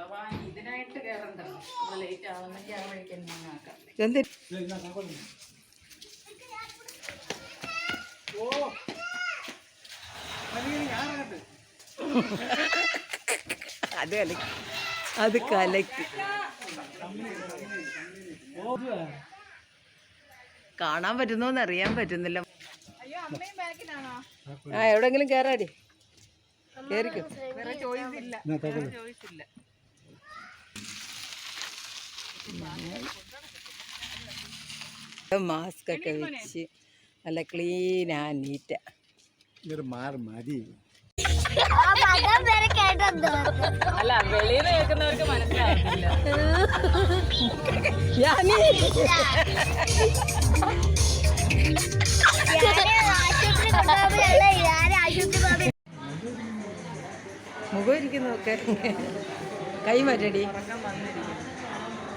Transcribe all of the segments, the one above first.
അഥവാ ഇതിനായിട്ട് കയറണ്ടല്ലോ നമ്മൾ ലേറ്റ് ആവുന്നെങ്കിൽ ആ വഴിക്ക് തന്നെ അങ്ങ് ആക്കാം. എന്ത്? അത് കലക്കി. അത് കലക്കി. കാണാൻ പറ്റുന്നോന്ന് അറിയാൻ പറ്റുന്നില്ല. അയ്യോ അമ്മയും ബാക്കിലാണോ? ആ എവിടെങ്കിലും കേറാടി. കേറിക്കോ. വേറെ ചോയ്സ് ഇല്ല ചോയ്സ് ഇല്ല മാസ്ക് ഒക്കെ വെച്ച് നല്ല ക്ലീനാ നീറ്റ. ഇങ്ങോട്ട് മാറി മതി അല്ല വെളിയിൽ കേൾക്കുന്നവർക്ക് മനസ്സിലാകത്തില്ല മുഖം ഇരിക്കുന്നതൊക്കെ. കൈ മാറ്റടി.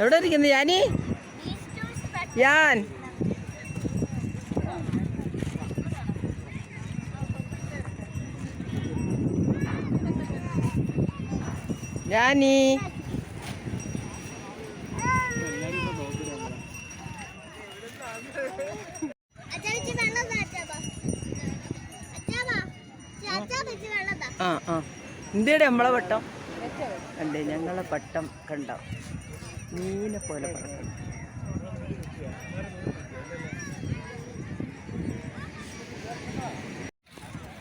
എവിടെ ഇരിക്കുന്നു ഞാനി ഞാൻ ഞാനി ആ ആ. ഇന്ത്യയുടെ നമ്മളെ പട്ടം? അല്ലേ ഞങ്ങളെ പട്ടം കണ്ടോ? മീനെ പോലെ പറക്കുന്നു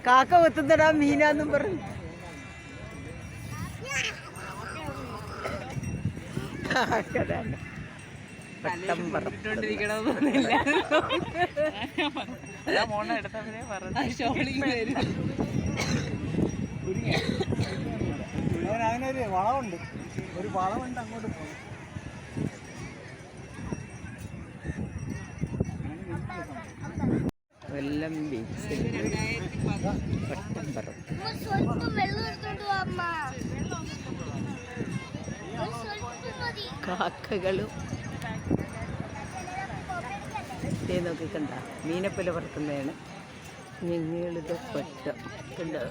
കാക്ക കൊത്തുന്നടാ മീനാന്നും പറഞ്ഞു. അതിനൊരു വളമുണ്ട് ഒരു വളമുണ്ട് അങ്ങോട്ട് പോകും കൊല്ലം ബീച്ചിൽ പട്ടം പറക്കും സ്വല്പം വെള്ളം എടുത്തോണ്ട് വാ അമ്മ ഒരു സ്വല്പം മതി. കാക്കകളും. ദേ നോക്കി കണ്ട മീനപ്പല പറക്കുന്നതാണ്. ഞങ്ങളുടെ പട്ടം കണ്ടോ?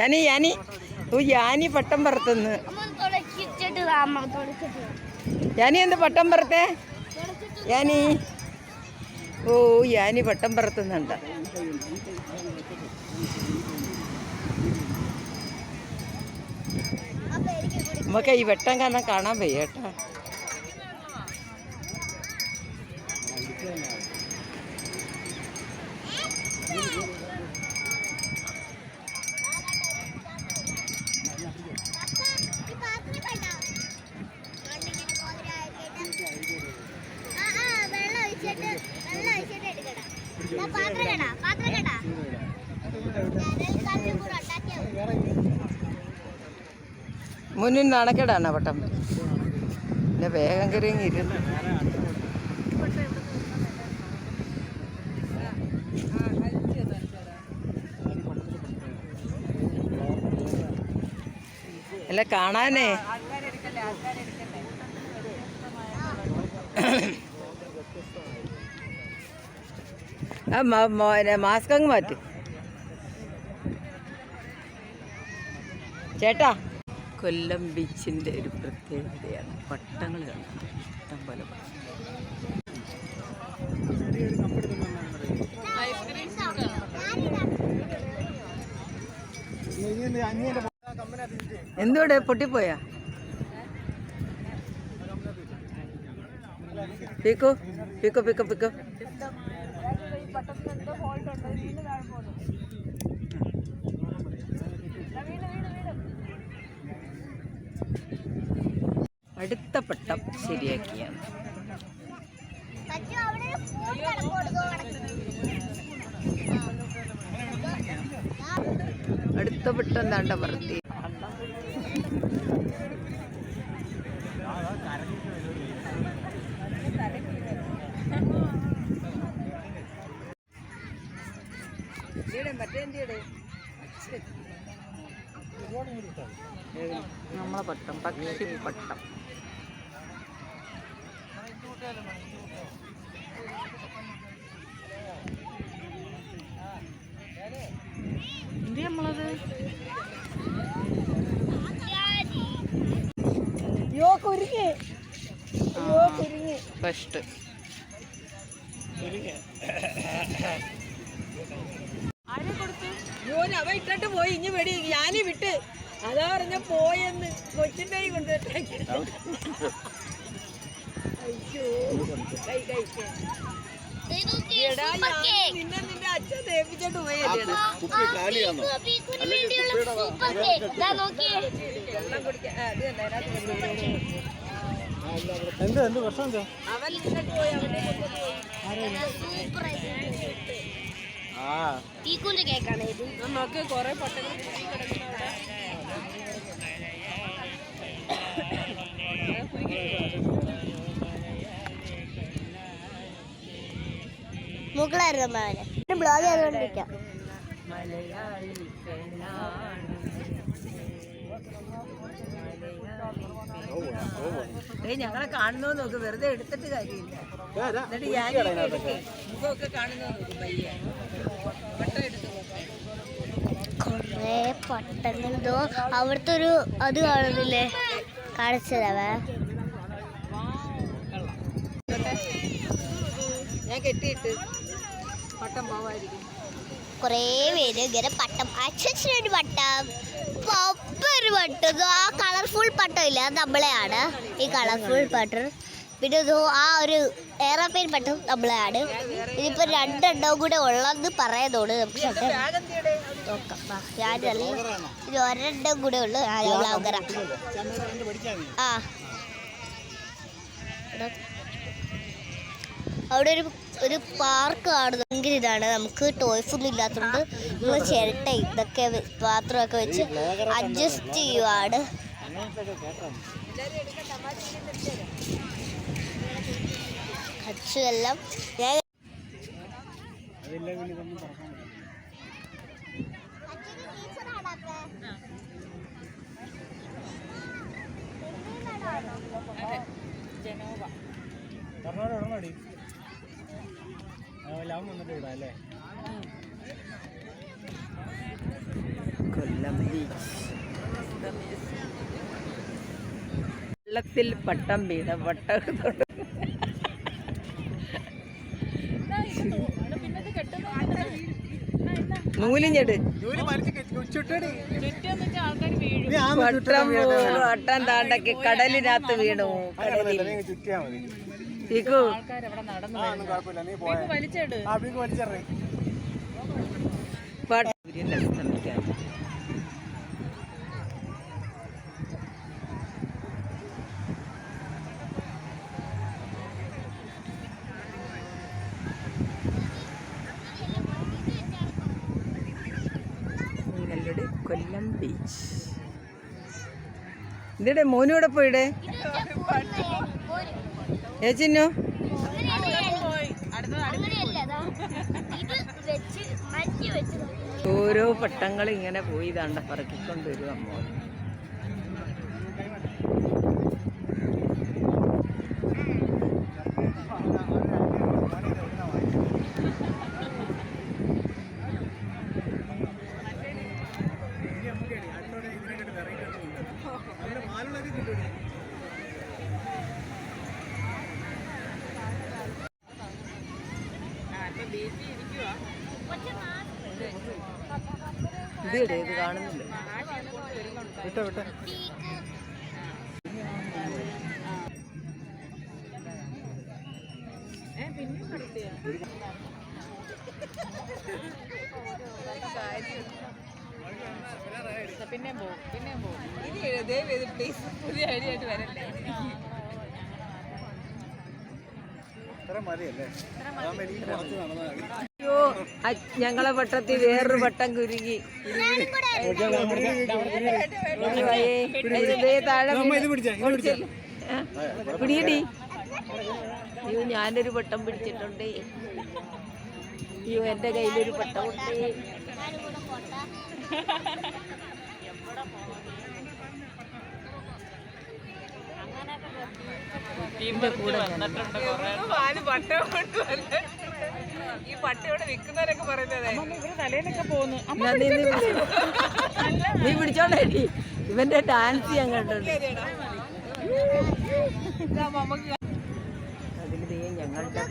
ഞാനി ഞാനി ഓ ഞാനി പട്ടം പറത്തുന്നു. ഞാനി എന്ത് പട്ടം പറത്തേ? യാനി ഓ ഞാനി പട്ടം പറത്തുന്നുണ്ട്. നമുക്ക് ഈ വെട്ടം കാരണം കാണാൻ വയ്യ കേട്ടോ. ഈ പാത്രം കണ്ടോ കണ്ടിങ്ങനെ കോതിരാക്കിയിട്ട് ആ ആ വെള്ളം ഒഴിച്ചിട്ട് വെള്ളം ഒഴിച്ചിട്ട് എടുക്കടാ ദാ പാത്രം കണ്ടാ പാത്രം കണ്ടാ ഞാനൊരു കല്ലും കൂടെ ഉണ്ടാക്കിയാ മതി. മുന്നിൽ നടക്കേടാണ് പട്ടം പിന്നെ വേഗം കരങ്ങി ഇരുന്നു. അല്ല കാണാനേ. ആ മാസ്ക് അങ്ങ് മാറ്റി. ചേട്ടാ. കൊല്ലം ബീച്ചിന്റെ ഒരു പ്രത്യേകതയാണ്. പട്ടങ്ങൾ കാണാം ഇഷ്ടം പോലെ പട്ടം. എന്തുവിടെ? പൊട്ടിപ്പോയാ? പീക്കോ പീക്കോ പീക്കോ പീക്കോ. അടുത്ത പട്ടം ശരിയാക്കിയാണ്. അടുത്ത പട്ടം എന്താണ്ട വൃത്തി നമ്മളെ പട്ടം പക്ഷി പട്ടം. എന്ത് നമ്മളത് ഫസ്റ്റ് മോൻ അവ ഇട്ടിട്ട് പോയി. ഇനി വെടി ഞാനീ വിട്ട്. അതാ പറഞ്ഞ പോയെന്ന്. കൊച്ചിന്റെ കൈ എന്താ എന്ത് പ്രശ്നം എന്താ? തീക്കൂന്റെ കേക്കാണ് ഇത്. നമുക്ക് കൊറേ കിടക്കുന്ന മുകളായിരുന്നു അവന് ബ്ലോഗ് ചെയ്തുകൊണ്ടിരിക്കാം ഞങ്ങളെ കാണുന്നോ നോക്ക്. വെറുതെ എടുത്തിട്ട് കാര്യമില്ല. എന്നിട്ട് ഞാൻ മുഖമൊക്കെ കാണുന്നോ നോക്ക് പയ്യെ. പട്ട എടുത്തു കൊറേ പട്ടങ്ങളെന്തോ അവിടുത്തെ ഒരു അത് കാണുന്നില്ലേ? കാണിച്ചതവേ. ഞാൻ കെട്ടിയിട്ട് പട്ടം പോവായിരിക്കും. കൊറേ പേര് ഇങ്ങനെ പട്ടം അച്ഛനൊരു പട്ടം പപ്പ ഒരു പട്ടം ആ കളർഫുൾ പട്ടം ഇല്ല അത് നമ്മളെയാണ്. ഈ കളർഫുൾ പട്ടം. പിന്നെ ഇത് ആ ഒരു ഏറോപ്ലെയിൻ പട്ടം നമ്മളെയാണ്. ഇതിപ്പോ രണ്ടെണ്ണവും കൂടെ ഉള്ളതെന്ന് പറയുന്നോട് നമുക്ക് നോക്കാം. വാ, ഞാനല്ല. ഇത് ഒരെണ്ണം കൂടെ ഉള്ളു. ആ ഞാൻ ആ. അവിടെ ഒരു ഒരു പാർക്ക് കാണുന്നെങ്കിൽ ഇതാണ്. നമുക്ക് ടോയ്സ് ഒന്നും ഇല്ലാത്തതുകൊണ്ട് നമ്മൾ ചിരട്ട ഇതൊക്കെ പാത്രമൊക്കെ വെച്ച് അഡ്ജസ്റ്റ് ചെയ്യുവാണ്. അച്ചു എല്ലാം ഞാൻ ലാഭം വന്നിട്ട് ഇടാം അല്ലേ കൊല്ലം വെള്ളത്തിൽ പട്ടം വീണ പട്ടത്തോട് നൂലിഞ്ഞെട് വട്ടം താണ്ടക്ക് കടലിനകത്ത് വീണു കടലിൽ ചീക്കു കൊല്ലം ബീച്ച് ഇതിടെ മോനൂടെ പോയിടെ? ഏച്ചിന്നോ ഓരോ പട്ടങ്ങൾ ഇങ്ങനെ പോയി താണ്ട പറക്കിക്കൊണ്ടുവരും അമ്മ. ഇടെ ഇത് കാണുന്നില്ല. വിട്ടോ വിട്ടോ. പിന്നെ പോകും പോ ഇനി ദയവ് പ്ലീസ് പുതിയ ഐഡിയ ആയിട്ട് വരല്ലേ ഇത്ര മതിയല്ലേ ഞങ്ങളെ വട്ടത്തിൽ വേറൊരു വട്ടം കുരുങ്ങി. പിടിയടി. അയ്യോ ഞാനൊരു വട്ടം പിടിച്ചിട്ടുണ്ട്. അയ്യോ എന്റെ കയ്യിലൊരു വട്ടം ഉണ്ട് ഇതിന്റെ കൂടെ ഞാൻ പാൽ പട്ട കൊണ്ട് വന്ന് ഈ പട്ട ഇവിടെ വിൽക്കുന്നവരൊക്കെ പറയുന്നത് ഇവർ തലേന്നൊക്കെ പോകുന്നു. നീ നീ പിടിച്ചോ. നീ പിടിച്ചോണ്ടേടി ഇവന്റെ ഡാൻസ് ഞാൻ കണ്ടിട്ടുണ്ട്. അതിൽ ഞങ്ങളുടെ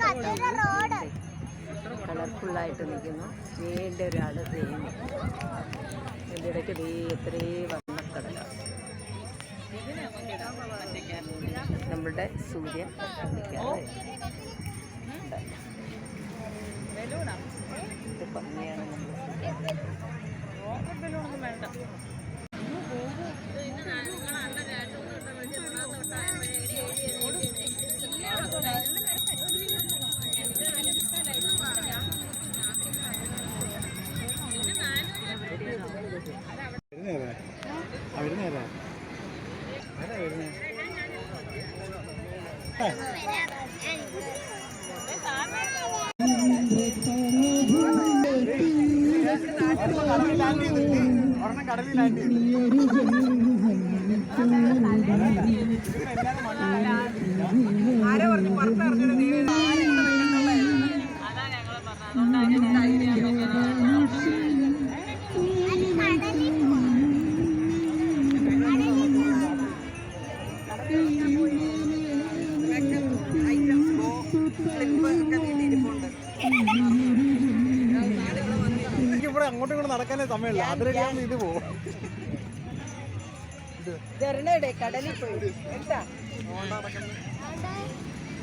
കളർഫുള്ളായിട്ട് നിൽക്കുന്നു. നീണ്ട ഒരാൾ ചെയ്യുന്നു എന്റെ ഇടയ്ക്ക് ദേ എത്രയും വർണക്കടല നമ്മുടെ സൂര്യൻ നിൽക്കാതെ ഇത് ഭംഗിയാണ് നമ്മുടെ സൂര്യൻ ആരോ പറഞ്ഞു പുറത്തിറങ്ങുന്നത് നടക്കാനേ സമയമില്ല. അതിലൊക്കെയാണ് ഇത് പോകും കടലിൽ പോയി. എന്താ?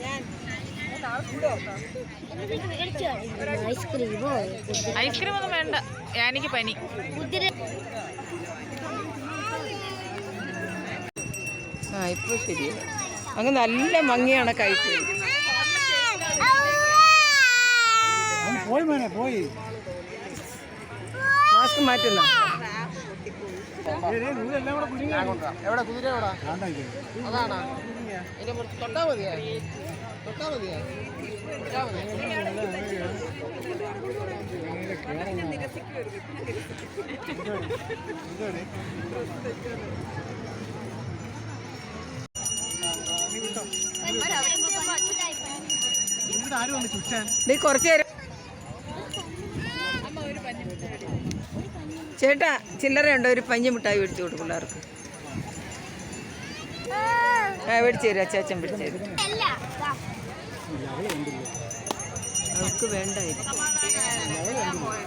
ഞാൻ. ഉണ്ടോ ഐസ്ക്രീമോ ഐസ്ക്രീം ഒന്നും വേണ്ട. എനിക്ക് പനി. ആ ഇപ്പൊ ശരിയാ അങ്ങ് നല്ല ഭംഗിയാണ് കഴിച്ചത്. പോയി മോനെ പോയി. മാറ്റുന്ന. എവിടെ കുതിര എവിടെ? അതാണോ? തൊട്ടാ മതിയാ? മതിയാ? നീ കുറച്ച് നേരം ചേട്ടാ ചില്ലറ ഉണ്ടോ? ഒരു പഞ്ഞി മിഠായി മേടിച്ചു കൊടുക്കും പിള്ളേർക്ക്. ആ മേടിച്ചു തരും അച്ചാച്ചൻ പിടിച്ചു തരും. അവർക്ക് വേണ്ടായിരിക്കും നമ്മൾ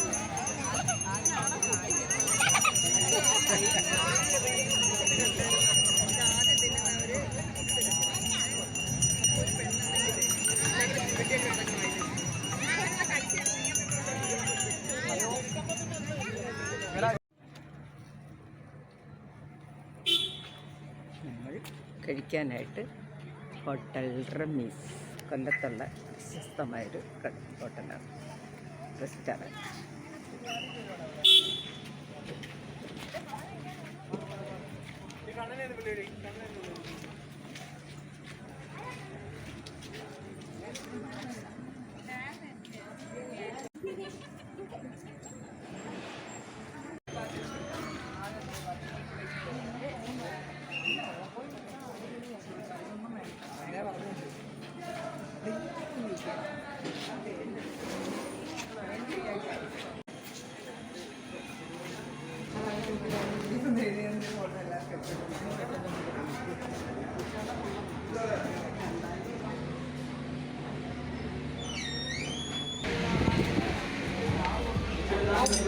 കഴിക്കാനായിട്ട് ഹോട്ടൽ റമീസ് കൊല്ലത്തുള്ള പ്രശസ്തമായൊരു ഹോട്ടലാണ് റെസ്റ്റോറന്റ്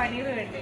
പനീർ വേണ്ടേ?